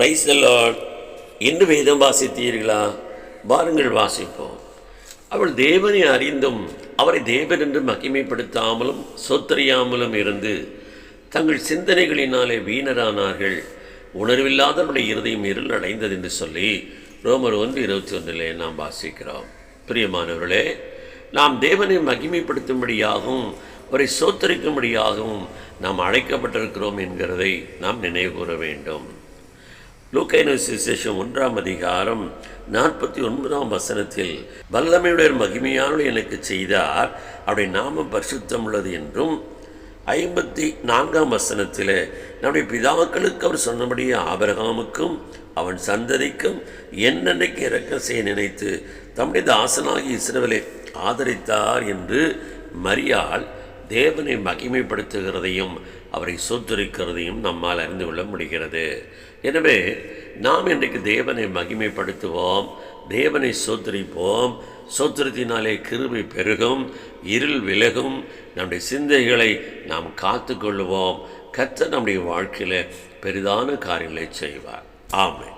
Price Lord இன்று வேதம் வாசித்தீர்களா? வாருங்கள் வாசிப்போம். அவள் தேவனை அறிந்தும் அவரை தேவன் என்று மகிமைப்படுத்தாமலும் சொத்தறியாமலும் இருந்து தங்கள் சிந்தனைகளினாலே வீணரானார்கள். உணர்வில்லாதவருடைய இருதயம் இருள் அடைந்தது என்று சொல்லி ரோமர் ஒன்று இருபத்தி ஒன்றிலே நாம் வாசிக்கிறோம். பிரியமானவர்களே நாம் தேவனை மகிமைப்படுத்தும்படியாகவும் அவரை சோத்தரிக்கும்படியாகவும் நாம் அழைக்கப்பட்டிருக்கிறோம் என்கிறதை நாம் நினைவு கூற வேண்டும். லூக்கைன சுவிசேஷம் ஒன்றாம் அதிகாரம் நாற்பத்தி ஒன்பதாம் வசனத்தில் வல்லமையுடைய மகிமையானவர் எனக்கு செய்தார் அவருடைய நாமம் பரிசுத்தம் உள்ளது என்றும் ஐம்பத்தி நான்காம் வசனத்தில் நம்முடைய பிதாக்களுக்கு அவர் சொன்னபடியே ஆபரகாமுக்கும் அவன் சந்ததிக்கும் என்னென்னைக்கு இறக்க செய்ய நினைத்து தம்முடைய தாசனாகி இஸ்ரவலை ஆதரித்தார் என்று மரியாள் தேவனை மகிமைப்படுத்துகிறதையும் அவரை சொத்துரிக்கிறதையும் நம்மால் அறிந்து கொள்ள முடிகிறது. எனவே நாம் இன்றைக்கு தேவனை மகிமைப்படுத்துவோம் தேவனை சோத்தரிப்போம் சோத்திரத்தினாலே கிருபை பெருகும் இருள் விலகும் நம்முடைய சிந்தைகளை நாம் காத்து கொள்ளுவோம் கத்த நம்முடைய வாழ்க்கையில் பெரிதான காரியங்களை செய்வார். ஆமை